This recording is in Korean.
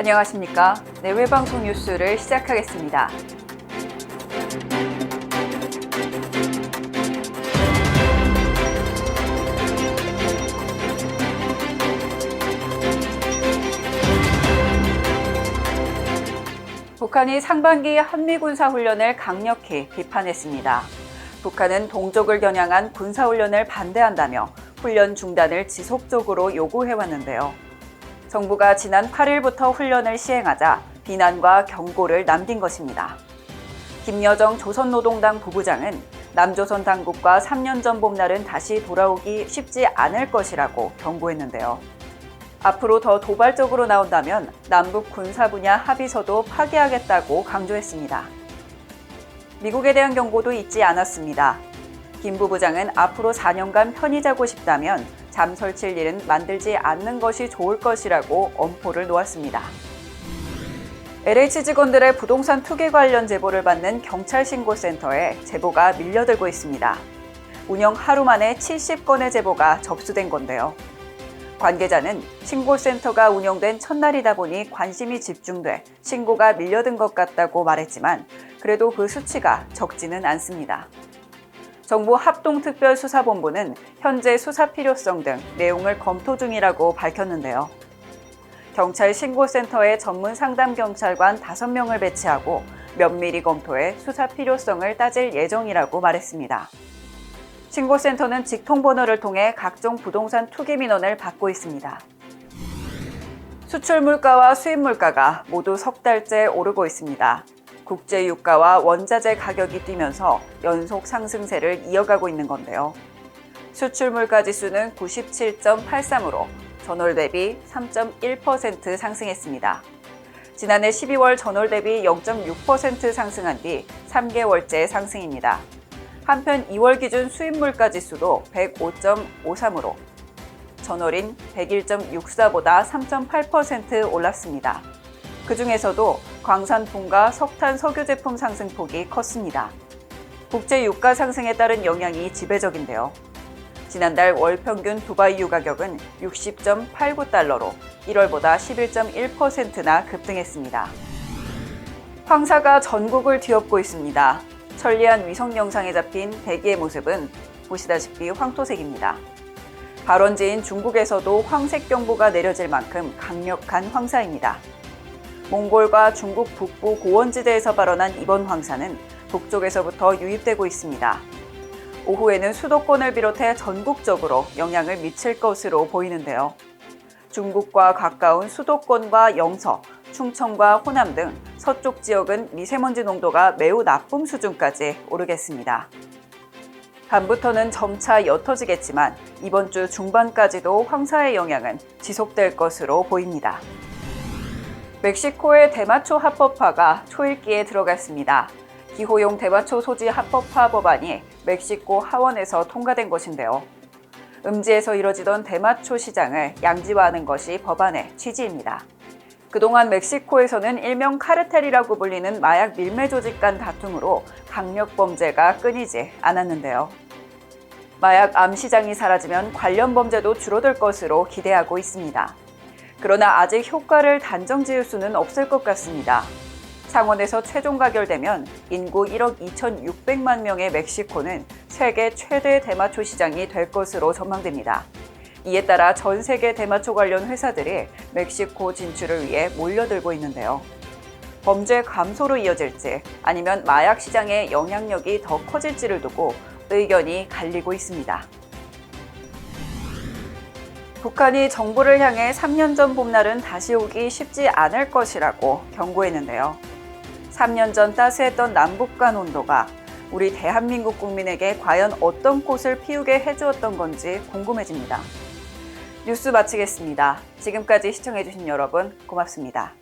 안녕하십니까. 내외방송 뉴스를 시작하겠습니다. 북한이 상반기 한미 군사훈련을 강력히 비판했습니다. 북한은 동족을 겨냥한 군사훈련을 반대한다며 훈련 중단을 지속적으로 요구해왔는데요. 정부가 지난 8일부터 훈련을 시행하자 비난과 경고를 남긴 것입니다. 김여정 조선노동당 부부장은 남조선 당국과 3년 전 봄날은 다시 돌아오기 쉽지 않을 것이라고 경고했는데요. 앞으로 더 도발적으로 나온다면 남북 군사 분야 합의서도 파기하겠다고 강조했습니다. 미국에 대한 경고도 잊지 않았습니다. 김 부부장은 앞으로 4년간 편히 자고 싶다면 잠 설칠 일은 만들지 않는 것이 좋을 것이라고 엄포를 놓았습니다. LH 직원들의 부동산 투기 관련 제보를 받는 경찰 신고센터에 제보가 밀려들고 있습니다. 운영 하루 만에 70건의 제보가 접수된 건데요. 관계자는 신고센터가 운영된 첫날이다 보니 관심이 집중돼 신고가 밀려든 것 같다고 말했지만 그래도 그 수치가 적지는 않습니다. 정부 합동특별수사본부는 현재 수사 필요성 등 내용을 검토 중이라고 밝혔는데요. 경찰 신고센터에 전문 상담 경찰관 5명을 배치하고 면밀히 검토해 수사 필요성을 따질 예정이라고 말했습니다. 신고센터는 직통번호를 통해 각종 부동산 투기 민원을 받고 있습니다. 수출 물가와 수입 물가가 모두 석 달째 오르고 있습니다. 국제 유가와 원자재 가격이 뛰면서 연속 상승세를 이어가고 있는 건데요. 수출 물가 지수는 97.83으로 전월 대비 3.1% 상승했습니다. 지난해 12월 전월 대비 0.6% 상승한 뒤 3개월째 상승입니다. 한편 2월 기준 수입 물가 지수도 105.53으로 전월인 101.64보다 3.8% 올랐습니다. 그 중에서도 광산품과 석탄 석유 제품 상승폭이 컸습니다. 국제 유가 상승에 따른 영향이 지배적인데요. 지난달 월 평균 두바이 유 가격은 60.89달러로 1월보다 11.1%나 급등했습니다. 황사가 전국을 뒤엎고 있습니다. 천리안 위성 영상에 잡힌 대기의 모습은 보시다시피 황토색입니다. 발원지인 중국에서도 황색 경보가 내려질 만큼 강력한 황사입니다. 몽골과 중국 북부 고원지대에서 발원한 이번 황사는 북쪽에서부터 유입되고 있습니다. 오후에는 수도권을 비롯해 전국적으로 영향을 미칠 것으로 보이는데요. 중국과 가까운 수도권과 영서, 충청과 호남 등 서쪽 지역은 미세먼지 농도가 매우 나쁨 수준까지 오르겠습니다. 밤부터는 점차 옅어지겠지만 이번 주 중반까지도 황사의 영향은 지속될 것으로 보입니다. 멕시코의 대마초 합법화가 초읽기에 들어갔습니다. 기호용 대마초 소지 합법화 법안이 멕시코 하원에서 통과된 것인데요. 음지에서 이뤄지던 대마초 시장을 양지화하는 것이 법안의 취지입니다. 그동안 멕시코에서는 일명 카르텔이라고 불리는 마약 밀매 조직 간 다툼으로 강력 범죄가 끊이지 않았는데요. 마약 암 시장이 사라지면 관련 범죄도 줄어들 것으로 기대하고 있습니다. 그러나 아직 효과를 단정 지을 수는 없을 것 같습니다. 상원에서 최종 가결되면 인구 1억 2,600만 명의 멕시코는 세계 최대 대마초 시장이 될 것으로 전망됩니다. 이에 따라 전 세계 대마초 관련 회사들이 멕시코 진출을 위해 몰려들고 있는데요. 범죄 감소로 이어질지 아니면 마약 시장의 영향력이 더 커질지를 두고 의견이 갈리고 있습니다. 북한이 정부를 향해 3년 전 봄날은 다시 오기 쉽지 않을 것이라고 경고했는데요. 3년 전 따스했던 남북 간 온도가 우리 대한민국 국민에게 과연 어떤 꽃을 피우게 해주었던 건지 궁금해집니다. 뉴스 마치겠습니다. 지금까지 시청해주신 여러분 고맙습니다.